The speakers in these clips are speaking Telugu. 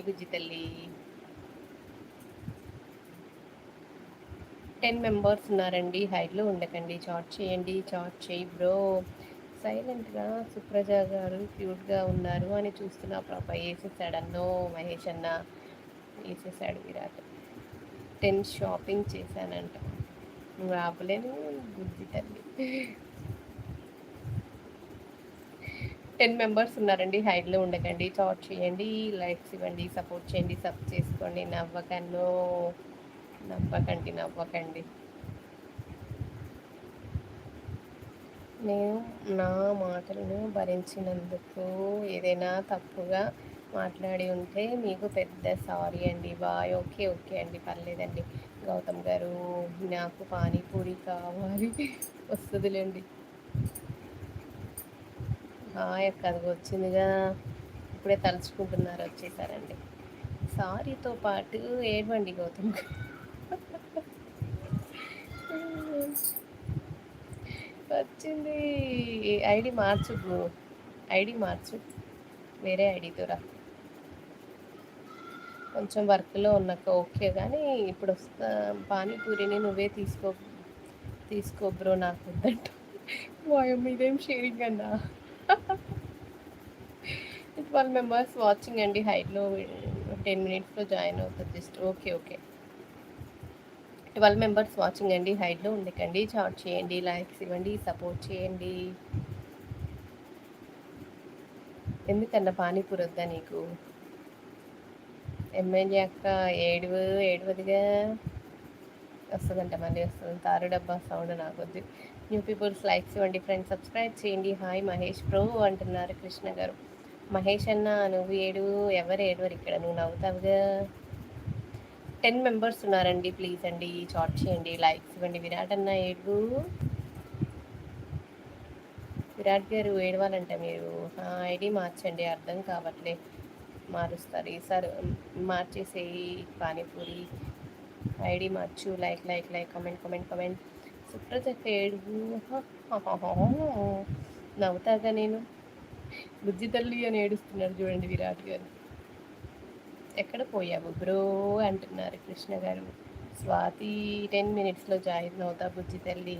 బుజ్జి తల్లి? టెన్ మెంబర్స్ ఉన్నారండి. హైట్లో ఉండకండి. చాట్ చేయండి. చాట్ చేయి బ్రో సైలెంట్గా సుప్రజ గారు క్యూట్గా ఉన్నారు అని చూస్తున్నా పాప. వేసేసాడు అన్నో మహేష్ అన్న. వేసేసాడు విరాట్. Ten shopping చేశానంట. నువ్వు ఆపలేను బుద్ధి తల్లి. టెన్ మెంబర్స్ ఉన్నారండి. హైట్లో ఉండకండి. చాట్ చేయండి. లైక్స్ ఇవ్వండి. సపోర్ట్ చేయండి. సబ్ చేసుకోండి. నవ్వకను నవ్వకండి. నవ్వకండి. నేను నా మాటలను భరించినందుకు ఏదైనా తప్పుగా మాట్లాడి ఉంటే మీకు పెద్ద సారీ అండి. బాయ్. ఓకే ఓకే అండి. పర్లేదండి. గౌతమ్ గారు నాకు పానీపూరి కావాలి. వస్తుందిలేండి. యొక్క అది వచ్చిందిగా. ఇప్పుడే తలుచుకుంటున్నారు వచ్చేసారండి. సారీతో పాటు ఏడవండి గౌతమ్ వచ్చింది. ఐడి మార్చు ఐడి మార్చు. వేరే ఐడితో రా. కొంచెం వర్క్లో ఉన్నాక ఓకే కానీ ఇప్పుడు వస్తా. పానీపూరిని నువ్వే తీసుకో. తీసుకో బ్రో నాకు వద్దంట వాయమ్మ ఇదేం షేరింగ్ అన్నా? ట్వెల్వ్ మెంబర్స్ వాచింగ్ అండి హైట్లో టెన్ మినిట్స్లో జాయిన్ అవుతుంది just okay okay twelve members watching అండి హైట్లో ఉండకండి చాట్ చేయండి లైక్స్ ఇవ్వండి సపోర్ట్ చేయండి ఎందుకన్నా పానీపూరి వద్దా నీకు? ఎమ్మెల్యే అక్క ఏడు ఏడువదిగా. వస్తుందంట మళ్ళీ వస్తుంది. తారు డబ్బా సౌండ్ నాకు వద్దు న్యూ పీపుల్స్ లైక్స్ ఇవ్వండి ఫ్రెండ్స్. సబ్స్క్రైబ్ చేయండి. హాయ్ మహేష్ ప్రో అంటున్నారు కృష్ణ గారు. మహేష్ అన్న నువ్వు ఏడు ఎవరు ఏడువరు ఇక్కడ? నువ్వు నవ్వుతావుగా? టెన్ మెంబర్స్ ఉన్నారండి. ప్లీజ్ అండి చాట్ చేయండి. లైక్స్ ఇవ్వండి. విరాట్ అన్న ఏడు. విరాట్ గారు ఏడవాలంట మీరు. ఐడి మార్చండి. అర్థం కావట్లే. మారుస్తారు. ఈసారి మార్చేసేయి పానీపూరి. ఐడి మార్చు. Like like like comment comment comment. కుట్ర ఏడుగు నవ్వుతాగా నేను. బుజ్జి తల్లి అని ఏడుస్తున్నారు చూడండి విరాట్ గారు. ఎక్కడ పోయావు బ్రో అంటున్నారు కృష్ణ గారు. స్వాతి టెన్ మినిట్స్లో జాయిన్ అవుతా బుజ్జి తల్లి.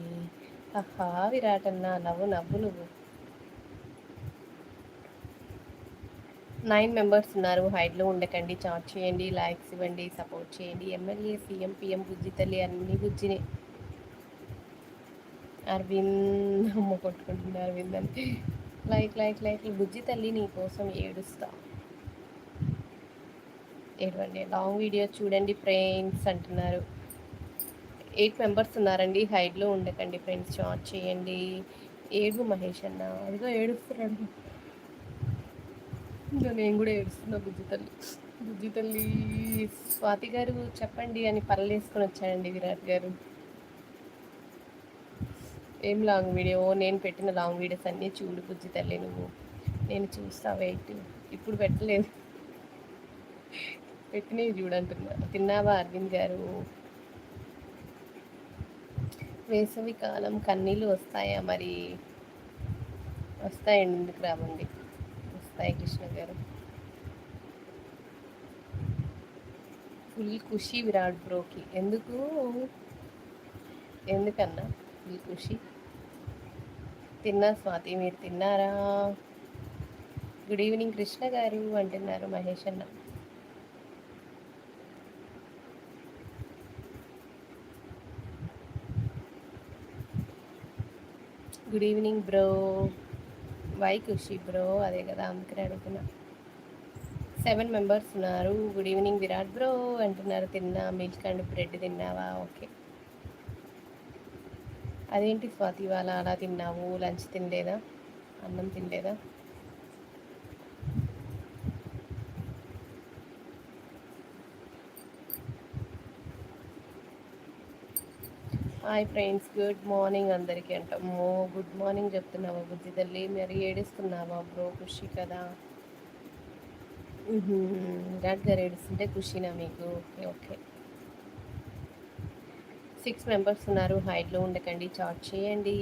అహా విరాట్ అన్న నవ్వు నవ్వు నువ్వు. నైన్ మెంబర్స్ ఉన్నారు. హైడ్లో ఉండకండి చాట్ చేయండి లైక్స్ ఇవ్వండి సపోర్ట్ చేయండి. ఎమ్మెల్యే సీఎం పిఎం బుజ్జి తల్లి అన్ని బుజ్జినే. అరవింద్ అమ్మ కొట్టుకుంటుంది అరవింద్ అని లైక్ లైక్ లైక్ బుజ్జి తల్లి నీ కోసం ఏడుస్తా. ఏడవండి లాంగ్ వీడియో చూడండి ఫ్రెండ్స్ అంటున్నారు. ఎయిట్ మెంబర్స్ ఉన్నారండి హైడ్లో ఉండకండి ఫ్రెండ్స్ చాట్ చేయండి. ఏడు మహేష్ అన్న అదిగో ఏడుస్తున్నాడు. నేను కూడా ఏడుస్తున్నా బుజ్జి తల్లి. బుజ్జి తల్లి స్వాతి గారు చెప్పండి అని పర్లేసుకొని వచ్చాడండి విరాట్ గారు. ఏం లాంగ్ వీడియో? నేను పెట్టిన లాంగ్ వీడియోస్ అన్నీ చూడు బుజ్జి తల్లి నువ్వు. నేను చూస్తా వెయిట్. ఇప్పుడు పెట్టలేదు. పెట్టినవి చూడంటున్నా తిన్నావా అరవింద్ గారు? వేసవి కాలం కన్నీళ్ళు వస్తాయా మరి? వస్తాయండి ఎందుకు రావండి? వస్తాయి కృష్ణ గారు. ఫుల్ ఖుషి విరాట్ బ్రోకి. ఎందుకు? ఎందుకన్నా? ఫుల్ ఖుషి. తిన్నా స్వాతి మీరు తిన్నారా? గుడ్ ఈవినింగ్ కృష్ణ గారు అంటున్నారు మహేష్ అన్న. Good evening bro why Kushi bro అదే కదా అందుకని అడుగుతున్నా. సెవెన్ మెంబర్స్ ఉన్నారు. గుడ్ ఈవినింగ్ విరాట్ బ్రో అంటున్నారు తిన్నా మిల్క్ అండ్ బ్రెడ్ తిన్నావా? ఓకే అదేంటి స్వాతి ఇవాళ అలా తిన్నావు? లంచ్ తినలేదా? అన్నం తినలేదా? హాయ్ ఫ్రెండ్స్ గుడ్ మార్నింగ్ అందరికీ అంటాము గుడ్ మార్నింగ్ చెప్తున్నావా బుద్ధి తల్లి. మరి ఏడుస్తున్నావా బ్రో? ఖుషి కదా? డాడ్ గారు ఏడుస్తుంటే ఖుషినా మీకు? Okay okay. సిక్స్ మెంబర్స్ ఉన్నారు. హైట్లో ఉండకండి. చాట్ చేయండి.